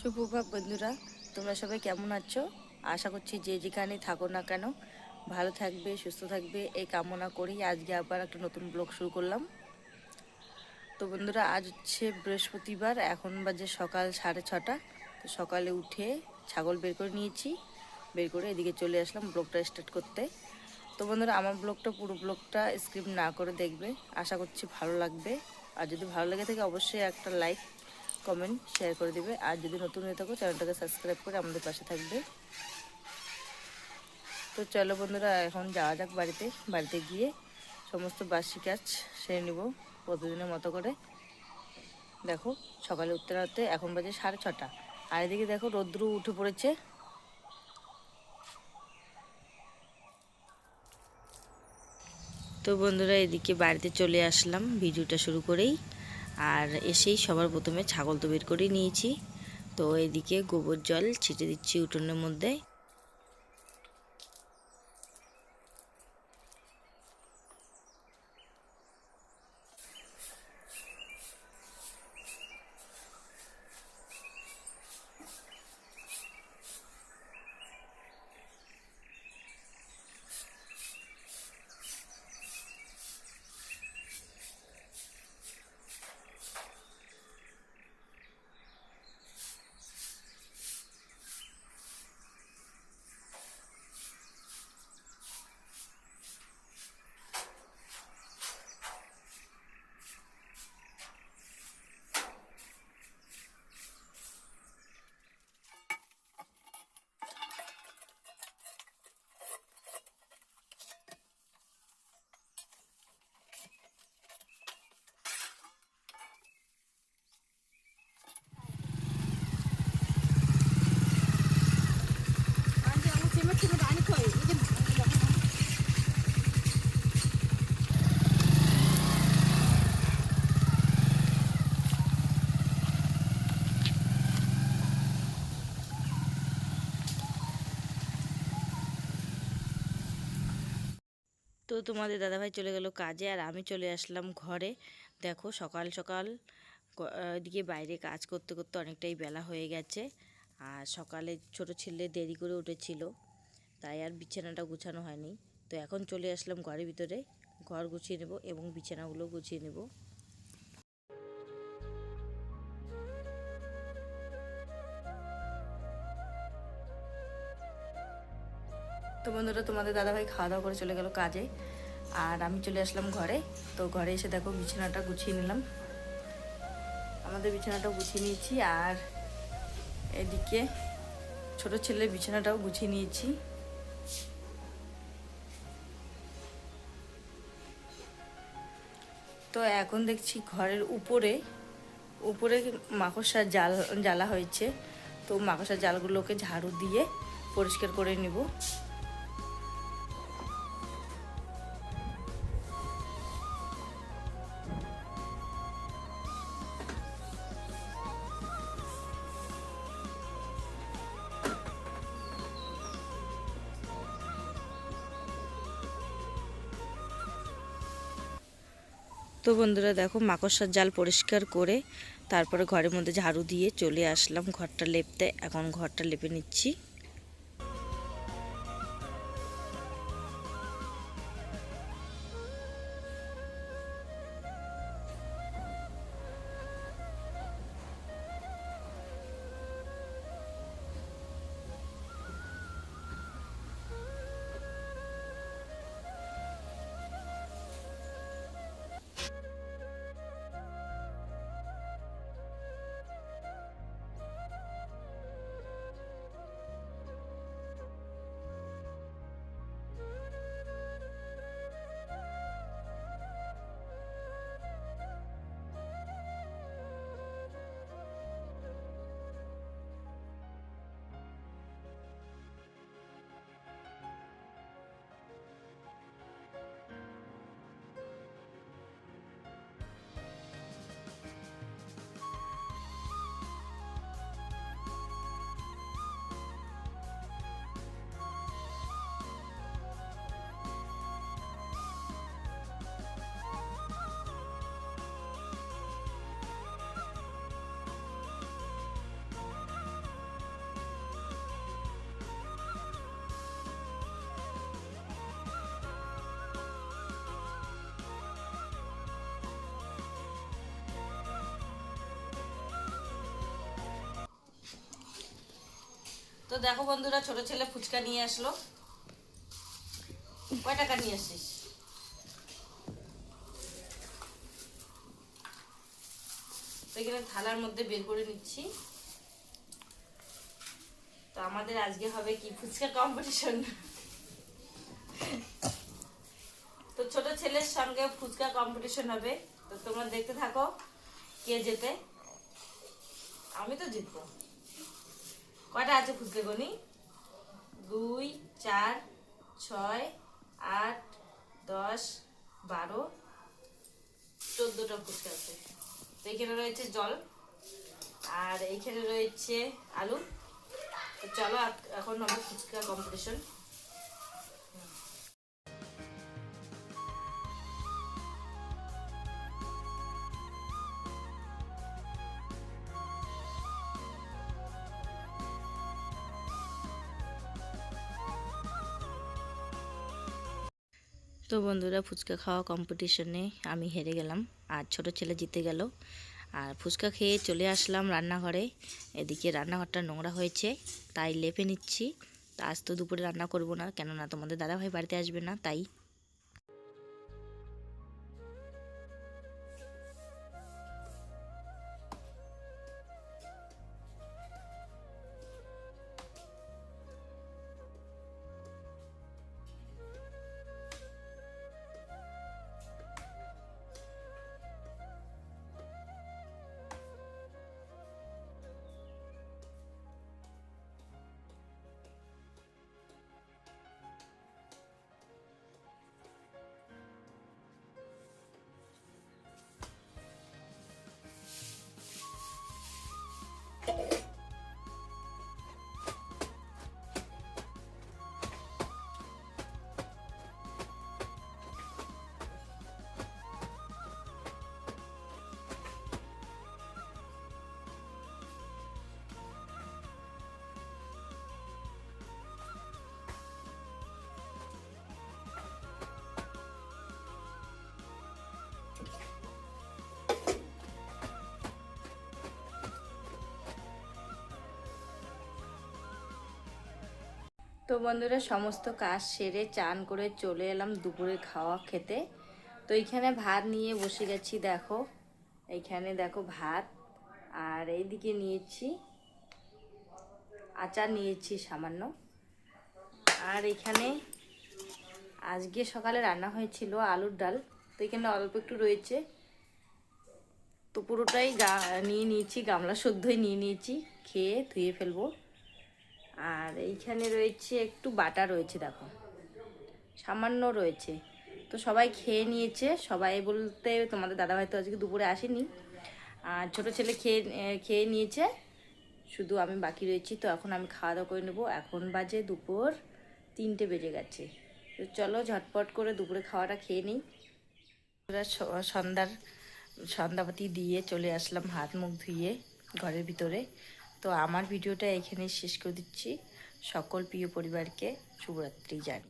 সুপ্রভাত বন্ধুরা, তোমরা সবাই কেমন আছো? আশা করছি যে যেখানে থাকো না কেন, ভালো থাকবে, সুস্থ থাকবে, এই কামনা করি আজকে আবার একটা নতুন ব্লগ শুরু করলাম। তো বন্ধুরা, আজ হচ্ছে বৃহস্পতিবার, এখন বাজে সকাল সাড়ে ছটা। তো সকালে উঠে ছাগল বের করে নিয়েছি, বের করে এদিকে চলে আসলাম ব্লগটা স্টার্ট করতে। তো বন্ধুরা, আমার ব্লগটা, পুরো ব্লগটা স্ক্রিপ্ট না করে দেখবে। আশা করছি ভালো লাগবে। আর যদি ভালো লেগে থাকে, অবশ্যই একটা লাইক কমেন্ট শেয়ার করে দিবে। আর যদি নতুন হয়ে থাকো চ্যানেলটাকে সাবস্ক্রাইব করে আমাদের পাশে থাকবে। তো চলো বন্ধুরা, এখন যাওয়া যাক বাড়িতে। বাড়িতে গিয়ে সমস্ত বাসি কাজ সেরে নিব প্রতিদিনের মতো করে। দেখো, সকালে উঠতে এখন বাজে সাড়ে ছটা। আর এদিকে দেখো, রৌদ্র উঠে পড়েছে। তো বন্ধুরা, এদিকে বাড়িতে চলে আসলাম, ভিডিওটা শুরু করেই। আর এসেই সবার প্রথমে ছাগল তো বের করে নিয়েছি। তো এদিকে গোবর জল ছিটে দিচ্ছি উঠোনের মধ্যে। তো তোমাদের দাদাভাই চলে গেল কাজে আর আমি চলে আসলাম ঘরে। দেখো সকাল সকাল এদিকে বাইরে কাজ করতে করতে অনেকটাই বেলা হয়ে গেছে। আর সকালে ছোট ছেলে দেরি করে উঠেছিল। তাই আর বিছানাটা গুছানো হয়নি। তো এখন চলে আসলাম ঘরের ভিতরে। ঘর গুছিয়ে নেব এবং বিছানাগুলো গুছিয়ে নেব। তো বন্ধুরা, তোমাদের দাদাভাই খাওয়া দাওয়া করে চলে গেল কাজে। আর আমি চলে আসলাম ঘরে। তো ঘরে এসে দেখো বিছানাটা গুছিয়ে নিলাম। আমাদের বিছানাটা গুছিয়ে নিয়েছি। আর এদিকে ছোট ছেলের বিছানাটাও গুছিয়ে নিয়েছি। তো এখন দেখছি ঘরের উপরে উপরে মাকড়সার জাল, জ্বালা হয়েছে। তো মাকড়সার জালগুলোকে ঝাড়ু দিয়ে পরিষ্কার করে নিব। তো বন্ধুরা দেখো মাকড়সার জাল পরিষ্কার করে তারপরে ঘরের মধ্যে ঝাড়ু দিয়ে চলে আসলাম ঘরটা লেপতে। এখন ঘরটা লেপে নিচ্ছি। দেখো বন্ধুরা, ছোট ছেলে ফুচকা নিয়ে আসলো। কয় টাকা নিয়ে আসিস? তো এখানে থালার মধ্যে বের করে নিচ্ছি। তো আমাদের আজকে হবে কি? ফুচকা কম্পিটিশন তো ছোট ছেলের সঙ্গে ফুচকা কম্পিটিশন হবে। তো তোমরা দেখতে থাকো কে জেতে। আমি তো জিতবো। কয়টা আছে খুঁজতে, গনি? দুই, চার, ছয়, আট, দশ, বারো, চোদ্দোটা ফুচকা আছে। তো এখানে রয়েছে জল আর এইখানে রয়েছে আলু। তো চলো এখন আমার ফুচকা কম্পিটিশন তো বন্ধুরা ফুচকা খাওয়া কম্পিটিশনে আমি হেরে গেলাম। আর ছোট ছেলে জিতে গেল। আর ফুচকা খেয়ে চলে আসলাম রান্নাঘরে। এদিকে রান্নাঘরটা নোংরা হয়েছে, তাই লেপে নিচ্ছি। আজ তো দুপুরে রান্না করব না, কেননা তোমাদের দাদাভাই বাড়িতে আসবে না, তাই তো বন্ধুরা, সমস্ত কাজ সেরে চান করে চলে এলাম দুপুরে খাওয়া খেতে। তো এইখানে ভাত নিয়ে বসে গেছি, দেখো। এইখানে দেখো ভাত, আর এইদিকে নিয়েছি, আচার নিয়েছি সামান্য। আর এখানে আজকে সকালে রান্না হয়েছিল আলুর ডাল, তো এখানে অল্প একটু রয়েছে। তো পুরোটাই গা, নিয়ে নিয়েছি, গামলা শুদ্ধই নিয়ে নিয়েছি, খেয়ে ধুয়ে ফেলব। আর এইখানে রয়েছে একটু বাটা রয়েছে, দেখো। সামান্য রয়েছে। তো সবাই খেয়ে নিয়েছে। সবাই বলতে তোমাদের দাদাভাই তো আজকে দুপুরে আসেনি। আর ছোটো ছেলে খেয়ে খেয়ে নিয়েছে। শুধু আমি বাকি রয়েছি, তো এখন আমি খাওয়া দাওয়া করে নেব। এখন বাজে দুপুর তিনটে বেজে গেছে। তো চলো ঝটপট করে দুপুরে খাওয়াটা খেয়ে নিই। সন্ধ্যার, সন্ধ্যাপাতি দিয়ে চলে আসলাম, হাত মুখ ধুয়ে ঘরের ভিতরে। তো আমার ভিডিওটা এখানেই শেষ করে দিচ্ছি। সকল প্রিয় পরিবারকে শুভরাত্রি জানি